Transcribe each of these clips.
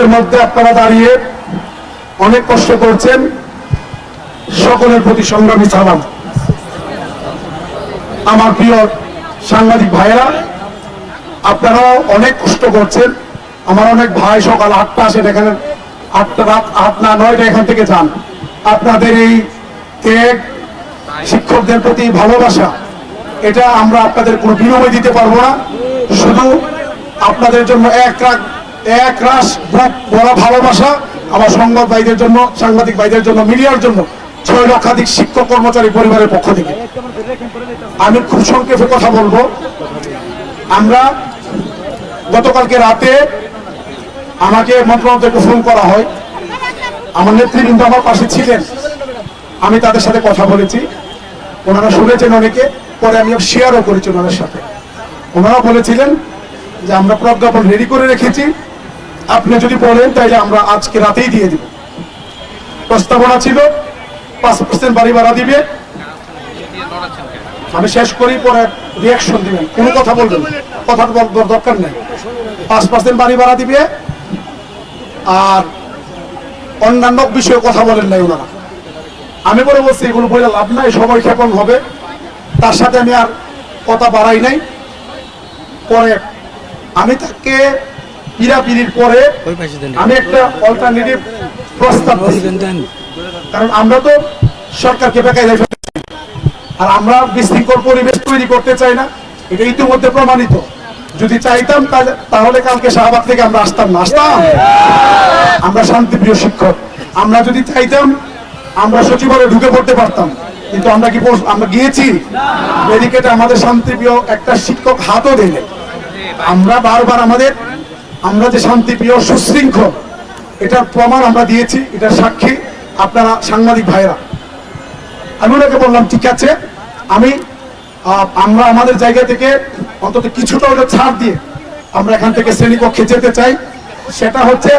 এর মধ্যে আপনারা দাঁড়িয়ে অনেক কষ্ট করছেন। সকলের প্রতি সংগ্রামী সালাম। আমার প্রিয় সাংবাদিক ভাইয়েরা, আপনারাও অনেক কষ্ট করছেন। আমার অনেক ভাই সকাল আটটা আসেন এখানে আটটা রাত, আট না নয়টা এখান থেকে যান। আপনাদের এই ত্যাগ, শিক্ষকদের প্রতি ভালোবাসা, এটা আমরা আপনাদের কোনো বিনিময় দিতে পারব না। শুধু আপনাদের জন্য এক রাত এক রাস বুক বড় ভালোবাসা, আমার সংবাদ ভাইদের জন্য, সাংবাদিক ভাইদের জন্য, মিডিয়ার জন্য, ছয় লক্ষাধিক শিক্ষক কর্মচারী পরিবারের পক্ষ থেকে। আমি খুব সংক্ষেপে কথা বলব। আমরা গতকালকে রাতে আমাকে মন্ত্রণালয় থেকে ফোন করা হয়। আমার নেতৃবৃন্দ আমার পাশে ছিলেন। আমি তাদের সাথে কথা বলেছি। ওনারা শুনেছেন অনেকে, পরে আমি শেয়ারও করেছি ওনাদের সাথে। ওনারা বলেছিলেন যে আমরা প্রজ্ঞাপন রেডি করে রেখেছি। আপনি যদি বলেন তাহলে আমরা আজকে রাতেই দিয়ে দিব। প্রস্তাবনা ছিল, পাঁচ পার্সেন্ট বাড়ি ভাড়া দিবে। আমি শেষ করি, পরে রিয়াকশন দিবেন। কোনো কথা বলবেন কথা দরকার নেই। পাঁচ পার্সেন্ট বাড়ি ভাড়া দিবে, আর অন্যান্য বিষয়ে কথা বলেন নাই ওনারা। আমি বলে বলছি, এগুলো বলে লাভ নাই, সময় ক্ষেপণ হবে। তার সাথে আমি আর কথা বাড়াই নাই। পরে আমি তাকে পিড়াপিড়ির পরে আমি একটা অল্টারনেটিভ প্রস্তাব কারণ আমরা তো সরকারকে বেকায় আর আমরা বিশৃঙ্খল পরিবেশ তৈরি করতে চাই না। এটা ইতিমধ্যে প্রমাণিত। যদি চাইতাম তাহলে কালকে শাহবাগ থেকে আমরা আসতাম না। আসতাম? আমরা শান্তিপ্রিয় শিক্ষক। আমরা যদি চাইতাম আমরা সচিবালয়ে ঢুকে পড়তে পারতাম। কিন্তু আমরা কি আমরা গিয়েছি? ব্যারিকেটে আমাদের শান্তিপ্রিয় একটা শিক্ষক হাতও দেয় আমরা বারবার আমাদের আমরা যে শান্তিপ্রিয় সুশৃঙ্খল, এটার প্রমাণ আমরা দিয়েছি, এটার সাক্ষী আপনারা সাংবাদিক ভাইরা আমি ওনাকে বললাম, ঠিক আছে, আমি আমরা আমাদের জায়গা থেকে অন্তত কিছুটা হলে ছাড় দিয়ে আমরা এখান থেকে শ্রেণীকক্ষে যেতে চাই। সেটা হচ্ছে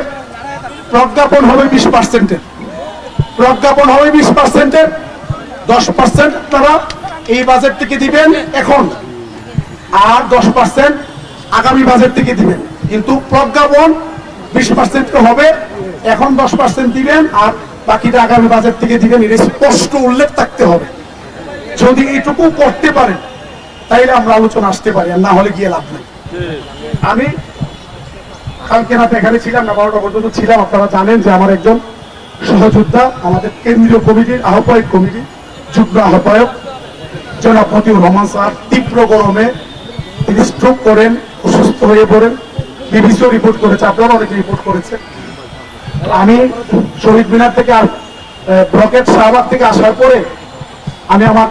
প্রজ্ঞাপন হবে বিশ পার্সেন্টের। প্রজ্ঞাপন হবে বিশ পার্সেন্টের, দশ পার্সেন্ট আপনারা এই বাজেট থেকে দিবেন এখন। আর দশ পার্সেন্ট আগামী বাজেট থেকে দিবেন। কিন্তু প্রজ্ঞাপন বিশ পার্সেন্ট হবে। এখন দশ পার্সেন্ট দিবেন আর বাকিটা আগামী বাজেট থেকে দিবেন। এটা স্পষ্ট উল্লেখ থাকতে হবে। যদি এইটুকু করতে পারেন, তাইলে আমরা আলোচনা আসতে পারি আর না হলে গিয়ে লাভ নেই। আমি কালকে রাতে এখানে ছিলাম না, বারোটা পর্যন্ত ছিলাম। আপনারা জানেন যে আমার একজন সহযোদ্ধা, আমাদের কেন্দ্রীয় কমিটির আহ্বায়ক কমিটি, যুগ্ম আহ্বায়ক, জনাব মতিউর রহমান স্যার, তীব্র গরমে তিনি স্ট্রোক করেন, অসুস্থ হয়ে পড়েন। বিবিসিও রিপোর্ট করেছে আপনারা অনেকে রিপোর্ট করেছে আমি শহীদ মিনার থেকে আর ব্লকেট শাহবাগ থেকে আসার পরে আমি আমার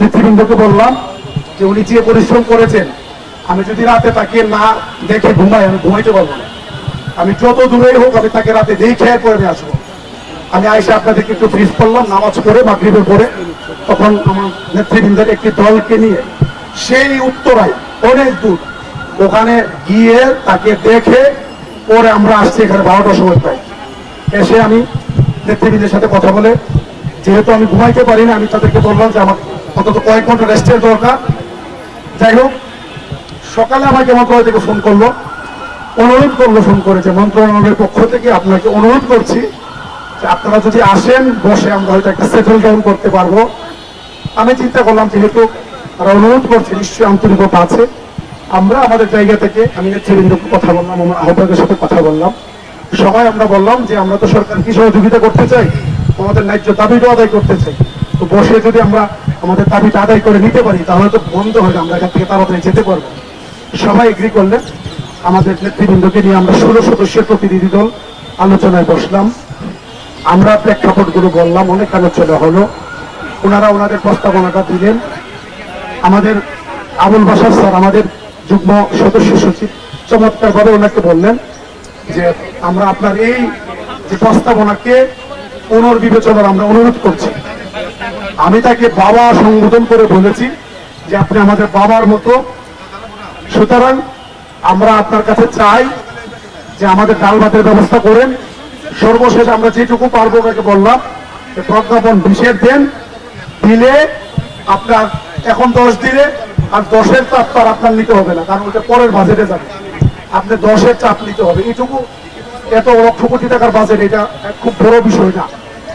নেতৃবৃন্দকে বললাম যে উনি যে পরিশ্রম করেছেন, আমি যদি রাতে তাকে না দেখে ঘুমাই, আমি ঘুমাইতে পারব না। আমি যত দূরেই হোক আমি তাকে রাতে দেখে পরে আমি আসব। আমি আইসে আপনাদেরকে একটু ফ্রিজ করলাম, নামাজ পড়ে, মাগরিবে পড়ে। তখন আমার নেতৃবৃন্দের একটি দলকে নিয়ে সেই উত্তরায় অনেক দূর ওখানে গিয়ে তাকে দেখে পরে আমরা আসছি এখানে বারোটার সময় পাই এসে আমি নেতৃবৃন্দের সাথে কথা বলে, যেহেতু আমি ঘুমাইতে পারি না, আমি তাদেরকে বললাম যে আমার অন্তত কয়েক ঘণ্টা রেস্টের দরকার। যাই হোক, সকালে আমাকে মন্ত্রণালয় থেকে ফোন করল, অনুরোধ করল ফোন করেছে মন্ত্রণালয়ের পক্ষ থেকে আপনাকে অনুরোধ করছি যে আপনারা যদি আসেন, বসে আমরা হয়তো একটা সেটেল ডাউন করতে পারব। আমি চিন্তা করলাম, যেহেতু তারা অনুরোধ করছে, নিশ্চয়ই আন্তরিকতা আছে। আমরা আমাদের জায়গা থেকে আমি নেতৃবৃন্দকে কথা বললাম, আমার আহ্বায়কের সাথে কথা বললাম। সবাই আমরা বললাম যে আমরা তো সরকারকে সহযোগিতা করতে চাই? আমাদের ন্যায্য দাবিটা আদায় করতে চাই। তো বসে যদি আমরা আমাদের দাবিটা আদায় করে নিতে পারি, তাহলে তো বন্ধ হয়ে আমরা এখান থেকে তাড়াতাড়ি যেতে পারব। সবাই এগ্রি করলেন, আমাদের নেতৃবৃন্দকে নিয়ে আমরা ষোলো সদস্যের প্রতিনিধি দল আলোচনায় বসলাম। আমরা প্রেক্ষাপটগুলো বললাম, অনেক আলোচনা হলো। ওনারা ওনাদের প্রস্তাবনাটা দিলেন। আমাদের আবুল বাসার স্যার, আমাদের যুগ্ম সদস্য সচিব চমৎকার ভাবে ওনাকে বললেন যে আমরা আপনার এই যে প্রস্তাবনাকে পুনর্বিবেচনার আমরা অনুরোধ করছি। আমি তাকে বাবা সম্বোধন করে বলেছি যে আপনি আমাদের বাবার মতো। সুতরাং আমরা আপনার কাছে চাই যে আমাদের ডাল ভাতের ব্যবস্থা করেন। সর্বশেষ আমরা যেটুকু পারব ওনাকে বললাম প্রজ্ঞাপন বিশের দেন। দিলে আপনার এখন দশ দিলে আর দশের চাপ তো আর আপনার নিতে হবে না, কারণ ওটা পরের বাজেটে যাবে। আপনি দশের চাপ নিতে হবে। এইটুকু এত লক্ষ কোটি টাকার বাজেট এটা খুব বড় বিষয় না।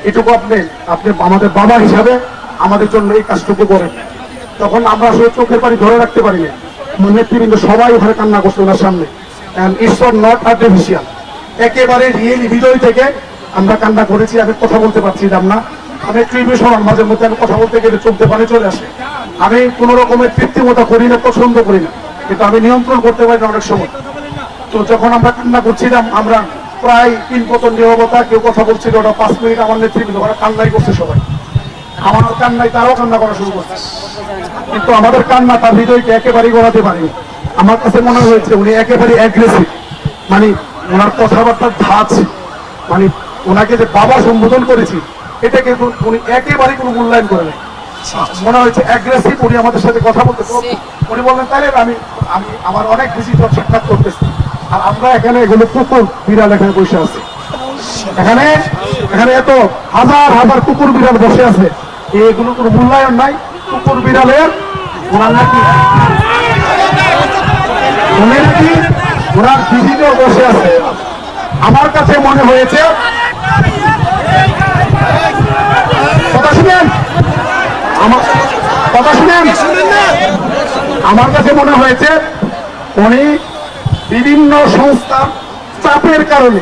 এটুকু আপনি আপনি আমাদের বাবা হিসাবে আমাদের জন্য এই কাজটুকু করেন। তখন আমরা আসলে চোখের পানি ধরে রাখতে পারি না। নেতৃবৃন্দ সবাই ওখানে কান্না করছে ওনার সামনে। ইটস নট আর্টিফিশিয়াল একেবারে রিয়েলি হৃদয় থেকে আমরা কান্না করেছি, আমি কথা বলতে পারছিলাম না। আমি একটু ইমোশনাল মাঝে মধ্যে আমি কথা বলতে গেলে চলতে পারে, চলে আসে। আমি কোনো রকমের তৃপ্তিমতা করি না, পছন্দ করি না। কিন্তু আমি নিয়ন্ত্রণ করতে পারি না অনেক সময়। তো যখন আমরা কান্না করছিলাম, আমরা প্রায় তিন পতন নিরবতা কেউ কথা বলছিল ওটা পাঁচ মিনিট আমার নেতৃবৃন্দ ওরা কান্নাই করছে সবাই। আমার কান্নাই তারাও কান্না করা শুরু করছে। কিন্তু আমাদের কান্না তার হৃদয়কে একেবারেই গড়াতে পারেনি। আমার কাছে মনে হয়েছে উনি একেবারে অ্যাগ্রেসিভ মানে ওনার কথাবার্তার ধাঁচ। মানে ওনাকে যে বাবা সম্বোধন করেছি এটা কিন্তু উনি একেবারেই কোনো মূল্যায়ন করে নাই। মনে হয়েছে অ্যাগ্রেসিভ উনি আমাদের সাথে কথা বলতে উনি বললেন তাহলে আমি আমি আমার অনেক ভিজিটর সাক্ষাৎ করতেছি। আর আমরা এখানে এগুলো কুকুর বিড়াল এখানে বসে আছি। এখানে এখানে এত হাজার হাজার কুকুর বিড়াল বসে আছে। এগুলো কোনো মূল্যায়ন নাই। কুকুর বিড়ালের ওনার নাকি উনি নাকি ওনার দিদিতেও বসে আছে। আমার কাছে মনে হয়েছে কথা শুনেন। আমার কথা শুনেন। আমার কাছে মনে হয়েছে উনি বিভিন্ন সংস্থার চাপের কারণে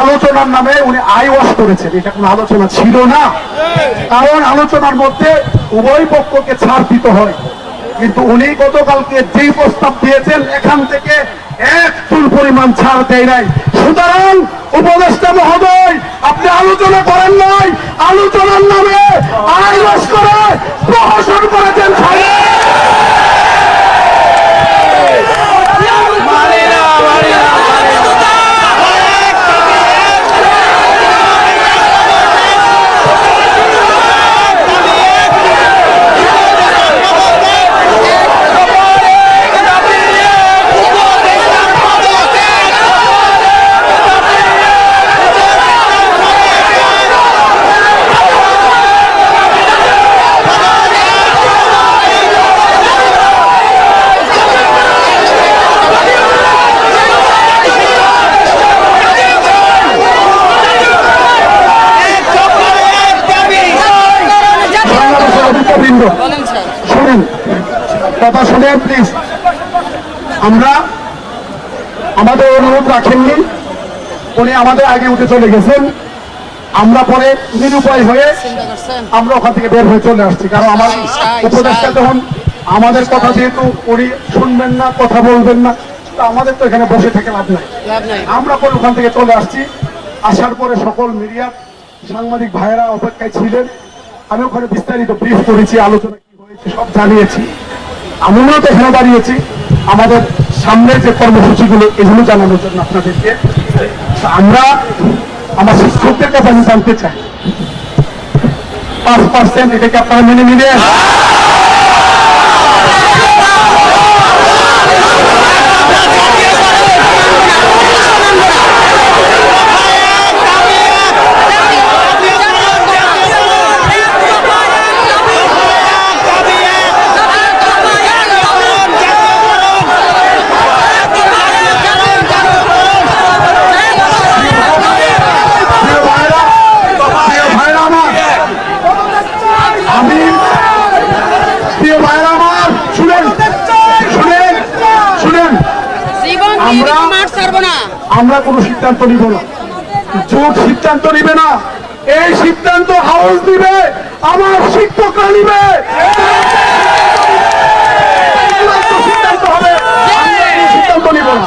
আলোচনার নামে উনি আই ওয়াশ করেছেন। এটা কোনো আলোচনা ছিল না। কারণ আলোচনার মধ্যে উভয় পক্ষকে ছাড় দিতে হয়। কিন্তু উনি গতকালকে যেই প্রস্তাব দিয়েছেন, এখান থেকে এক চুল পরিমাণ ছাড় দেয় নাই। সুতরাং উপদেষ্টা মহোদয় করেন নাই আলোচনার নামে আই ওয়াশ করে প্রহসন করেছেন বৃন্দ বলেন স্যার শুনুন কথা শুনেন প্লিজ আমরা আমাদের অনুরোধ রাখেননি উনি আমাদের আগে উঠে চলে গেছেন। আমরা পরে নিরুপায় হয়ে আমরা ওখান থেকে বের হয়ে চলে আসছি। কারণ আমার সাই। তখন আমাদের কথা যেহেতু উনি শুনবেন না কথা বলবেন না তো আমাদের তো এখানে বসে থেকে লাভ নাই। আমরা পরে ওখান থেকে চলে আসছি। আসার পরে সকল মিডিয়া সাংবাদিক ভাইয়েরা অপেক্ষায় ছিলেন। আমি ওখানে বিস্তারিত ব্রিফ করেছি আলোচনা কি হয়েছে সব জানিয়েছি। আমিও তো এখানে দাঁড়িয়েছি। আমাদের সামনের যে কর্মসূচিগুলো, এগুলো জানানোর জন্য আপনাদেরকে। আমরা আমার শিক্ষকদের কাছে আমি জানতে চাই। পাঁচ পার্সেন্ট এটাকে আপনারা মেনে নিলেন প্রিয় ভাইরা, প্রিয় ভাইরা আমার, আমি প্রিয় ভাইরা আমার শুনেন শুনেন শুনেন জীবন দিয়ে আমরা- দিবো, মাঠ ছাড়বো না আমরা কোনো সিদ্ধান্ত নিব না। জোট সিদ্ধান্ত নিবে না। এই সিদ্ধান্ত হাউস দিবে আমার শিক্ষকরা নিবে। সিদ্ধান্ত হবে। সিদ্ধান্ত নিব না।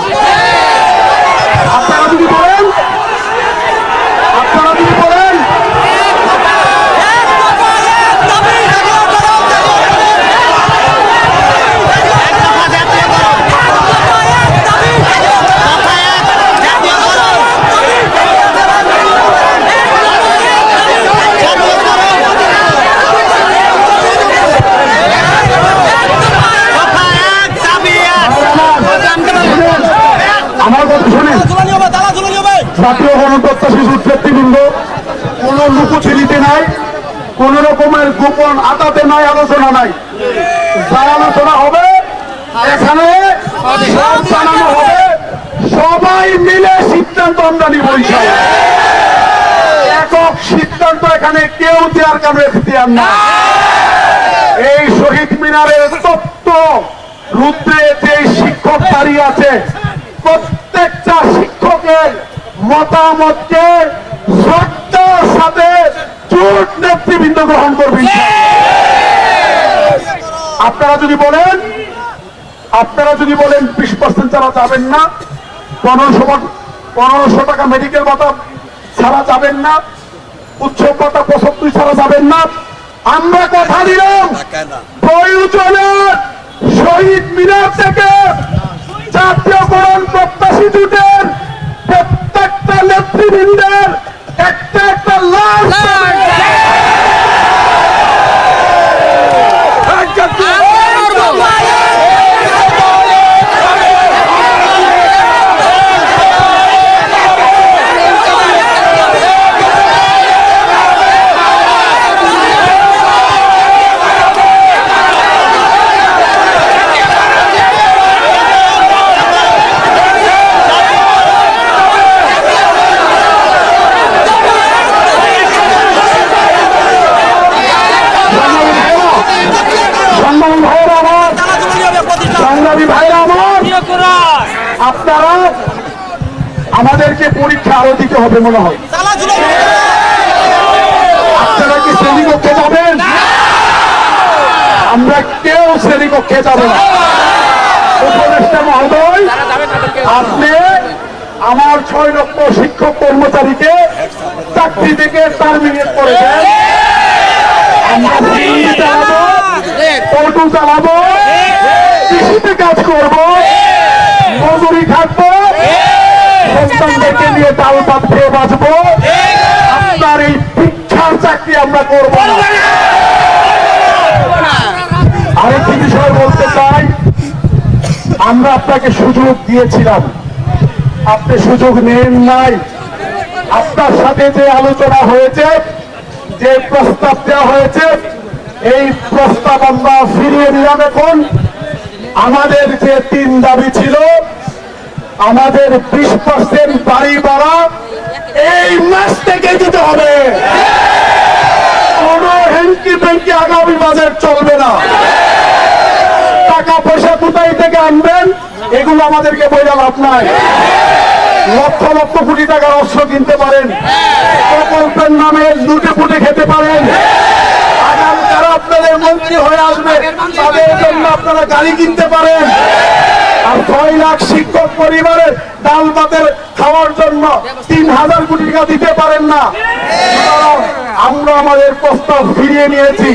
আপনারা যদি বলেন আপনারা যদি বলেন শুনেন, আমার কথা শুনেন জাতীয় গণপ্রত্যাশী নেতৃবৃন্দ, কোন লুকোচুরিতে নাই, কোন রকমের গোপন আতাতে নাই, আলোচনা নাই। যা আলোচনা হবে, এখানে জানানো হবে। সবাই মিলে সিদ্ধান্ত আমরা নিব একক সিদ্ধান্ত এখানে কেউ দেওয়ার কারণে এখতিয়ার না এই শহীদ মিনারের তত্ত্ব রুদ্রে যে শিক্ষক দাঁড়িয়ে আছে, প্রত্যেকটা শিক্ষকের মতামতকে শ্রদ্ধার সাথে জোট নেতৃবৃন্দ গ্রহণ করবে আপনারা যদি বলেন, আপনারা যদি বলেন বিশ পার্সেন্ট ছাড়া যাবেন না, পনেরোশো পনেরোশো টাকা মেডিকেল ভাতা ছাড়া যাবেন না উৎসব ভাতা পঁচাত্তর ছাড়া যাবেন না, আমরা কথা দিলাম প্রয়োজনে শহীদ মিনার থেকে জাতীয়করণ প্রত্যাশী জুটের প্রত্যেকটা নেতৃবৃন্দের একটা একটা লাশ সম্মান ভাইরা আমার সংগ্রামী ভাইরা আমার আপনারা আমাদেরকে পরীক্ষা আরও দিতে হবে মনে হয়। আপনারা কি শ্রেণীকক্ষে যাবেন? আমরা কেউ শ্রেণীকক্ষে যাব না। উপদেষ্টা মহোদয় আপনি আমার ছয় লক্ষ শিক্ষক কর্মচারীকে চাকরি থেকে টার্মিনেট করেছেন আমরা চালাবো কৃষিতে কাজ করব। নিয়ে ডাল ভাত খেয়ে বাঁচবো আপনার এই শিক্ষার চাকরি আমরা করব আরেকটি বিষয় বলতে চাই, আমরা আপনাকে সুযোগ দিয়েছিলাম। আপনি সুযোগ নেন নাই। আপনার সাথে যে আলোচনা হয়েছে, যে প্রস্তাব দেওয়া হয়েছে, এই প্রস্তাব আমরা ফিরিয়ে নিলাম এখন। আমাদের যে তিন দাবি ছিল আমাদের বিশ পার্সেন্ট বাড়ি ভাড়া এই মাস থেকে দিতে হবে। কোন হেঙ্কি পেঙ্কি আগামী বাজেট চলবে না। টাকা পয়সা কোথায় থেকে আনবেন, এগুলো আমাদেরকে বইলা লাভ নাই। লক্ষ লক্ষ কোটি টাকার অস্ত্র কিনতে পারেন। প্রকল্পের নামে লুটে পুটে খেতে পারেন। মন্ত্রী হয়ে আসবে, তাদের জন্য আপনারা গাড়ি কিনতে পারেন। আর ছয় লাখ শিক্ষক পরিবারের ডাল ভাতের খাওয়ার জন্য তিন হাজার কোটি টাকা দিতে পারেন না। আমরা আমাদের প্রস্তাব ফিরিয়ে নিয়েছি।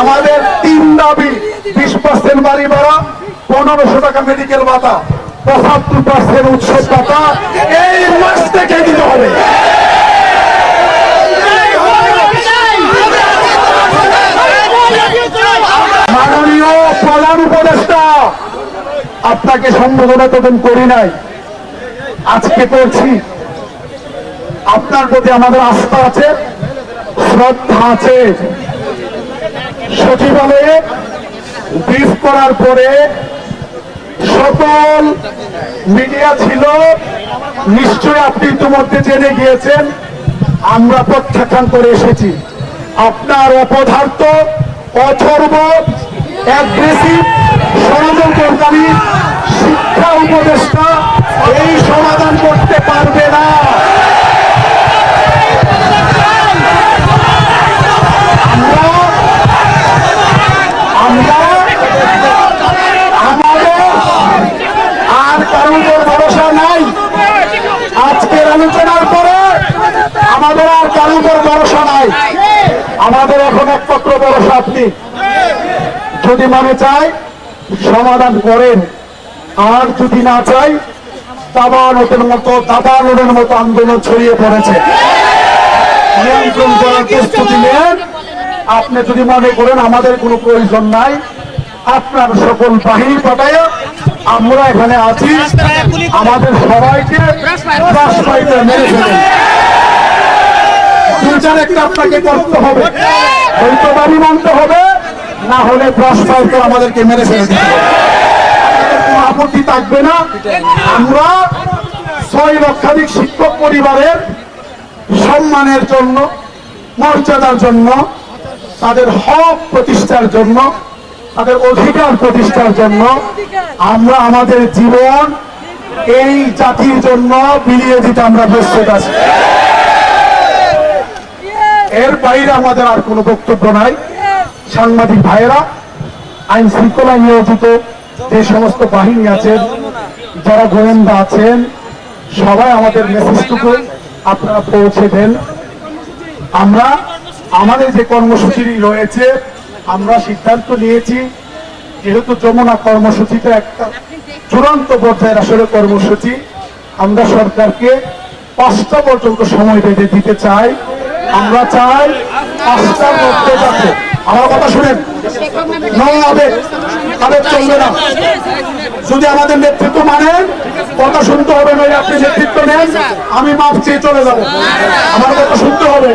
আমাদের তিন দাবি, বিশ পার্সেন্ট বাড়ি ভাড়া, পনেরোশো টাকা মেডিকেল ভাতা, পঁচাত্তর পার্সেন্ট উৎসব ভাতা, এই মাস থেকে দিতে হবে। প্রধান উপদেষ্টা, আপনাকে সম্বোধনা তখন করি নাই। আজকে করছি আপনার প্রতি আমাদের আস্থা আছে, শ্রদ্ধা আছে। সচিবালয়ে ব্রিফ করার পরে সকল মিডিয়া ছিল নিশ্চয় আপনি ইতিমধ্যে জেনে গিয়েছেন, আমরা প্রত্যাখ্যান করে এসেছি। আপনার অপদার্থ, অথর্ব অ্যাগ্রেসিভ ষড়যন্ত্রকারী শিক্ষা উপদেষ্টা এই সমাধান করতে পারবে না। আমরা আমাদের আর কারোর উপর ভরসা নাই আজকের আলোচনার পরে আমাদের আর কারোর উপর ভরসা নাই আমাদের এখন একমাত্র ভরসা আপনি মনে চায় সমাধান করেন। আর যদি না চাই দাবানতের মতো দাবানতের মতো আন্দোলন ছড়িয়ে পড়েছে। নিয়ন্ত্রণ করার প্রস্তুতি নেন আপনি যদি মনে করেন আমাদের কোনো প্রয়োজন নাই, আপনার সকল বাহিনী পাঠায় আমরা এখানে আছি। আমাদের সবাইকে মেরে ফেলেন। দুইটার একটা আপনাকে করতে হবে। হয়তো দাবি মানতে হবে। না হলে ব্রাসবাড়িতে আমাদেরকে মেরে ফেলে আপত্তি থাকবে না। আমরা ছয় লক্ষাধিক শিক্ষক পরিবারের সম্মানের জন্য, মর্যাদার জন্য, তাদের হক প্রতিষ্ঠার জন্য, তাদের অধিকার প্রতিষ্ঠার জন্য আমরা আমাদের জীবন এই জাতির জন্য বিলিয়ে দিতে আমরা প্রস্তুত আছি। এর বাইরে আমাদের আর কোনো বক্তব্য নাই। সাংবাদিক ভাইয়েরা, আইন শৃঙ্খলা নিয়োজিত যে সমস্ত বাহিনী আছেন, যারা গোয়েন্দা আছেন, সবাই আমাদের মেসেজটুকু আপনারা পৌঁছে দেন। আমরা, আমাদের যে কর্মসূচি রয়েছে, আমরা সিদ্ধান্ত নিয়েছি, যেহেতু যমুনা কর্মসূচিতে একটা চূড়ান্ত পর্যায়ের আসলে কর্মসূচি, আমরা সরকারকে পাঁচটা পর্যন্ত সময় বেঁধে দিতে চাই। আমরা চাই পাঁচটার মধ্যে যাতে আমার কথা শুনেন। নো, আবেগ আবেগ চলবে না। যদি আমাদের নেতৃত্ব মানেন কথা শুনতে হবে নয় আপনি নেতৃত্ব নেন, আমি মাপ চেয়ে চলে যাব। আমার কথা শুনতে হবে।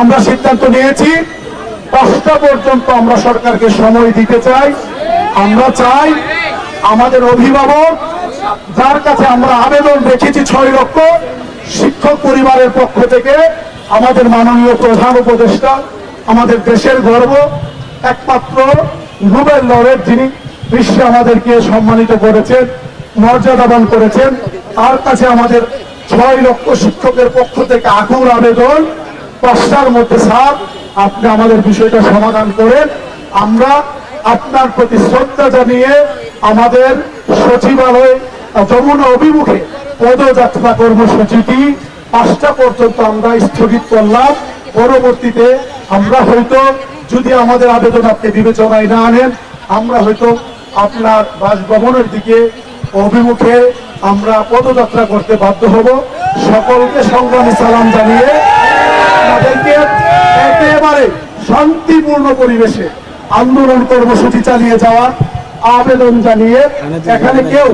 আমরা সিদ্ধান্ত নিয়েছি, পাঁচটা পর্যন্ত আমরা সরকারকে সময় দিতে চাই। আমরা চাই আমাদের অভিভাবক, যার কাছে আমরা আবেদন রেখেছি ছয় লক্ষ, শিক্ষক পরিবারের পক্ষ থেকে আমাদের মাননীয় প্রধান উপদেষ্টা আমাদের দেশের গর্ব একমাত্র নোবেল লরেট যিনি বিশ্বে আমাদেরকে সম্মানিত করেছেন মর্যাদাবান করেছেন। তার কাছে আমাদের ছয় লক্ষ শিক্ষকের পক্ষ থেকে আকুর আবেদন। পাঁচটার মধ্যে, স্যার, আপনি আমাদের বিষয়টা সমাধান করেন। আমরা আপনার প্রতি শ্রদ্ধা জানিয়ে আমাদের সচিবালয় যমুনা অভিমুখে পদযাত্রা কর্মসূচিটি পাঁচটা পর্যন্ত আমরা স্থগিত করলাম। পরবর্তীতে আমরা হয়তো যদি আমাদের আবেদন আপনি বিবেচনায় না আনেন, আমরা হয়তো আপনার বাসভবনের দিকে অভিমুখে আমরা পদযাত্রা করতে বাধ্য হব। সকলকে সংগ্রামী সালাম জানিয়ে আমাদেরকে একেবারে শান্তিপূর্ণ পরিবেশে আন্দোলন কর্মসূচি চালিয়ে যাওয়ার আবেদন জানিয়ে এখানে কেউ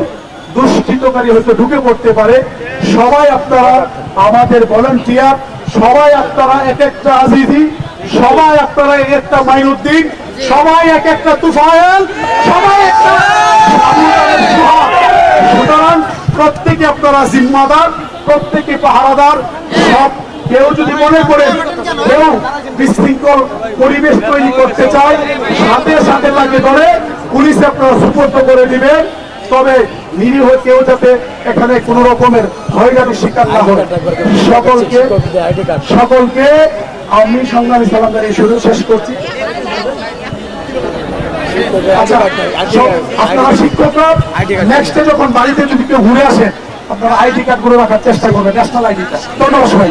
দুষ্কৃতকারী হয়তো ঢুকে পড়তে পারে। সবাই আপনারা আমাদের ভলেন্টিয়ার সবাই আপনারা এক একটা আজিজি সবাই আপনারা এক একটা মাইনুদ্দিন, সবাই এক একটা তুফায়েল, সবাই। সুতরাং প্রত্যেকে আপনারা জিম্মাদার, প্রত্যেকে পাহারাদার, সব কেউ যদি মনে করেন কেউ বিশৃঙ্খল পরিবেশ তৈরি করতে চায়, সাথে সাথে তাকে ধরে পুলিশ আপনারা সুপর্দ করে দিবেন তবে নিরীহ কেউ যাতে এখানে কোন রকমের হয়রানির শিকার না হয় সকলকে সকলকে আমি সংগ্রামী সালাম জানিয়ে শুরু শেষ করছি। আচ্ছা আপনারা শিক্ষকরা নেক্সটে যখন বাড়িতে যদি কেউ ঘুরে আসেন আপনারা আইডি কার্ড করে রাখার চেষ্টা করবেন ন্যাশনাল আইডি কার্ড। ধন্যবাদ সবাই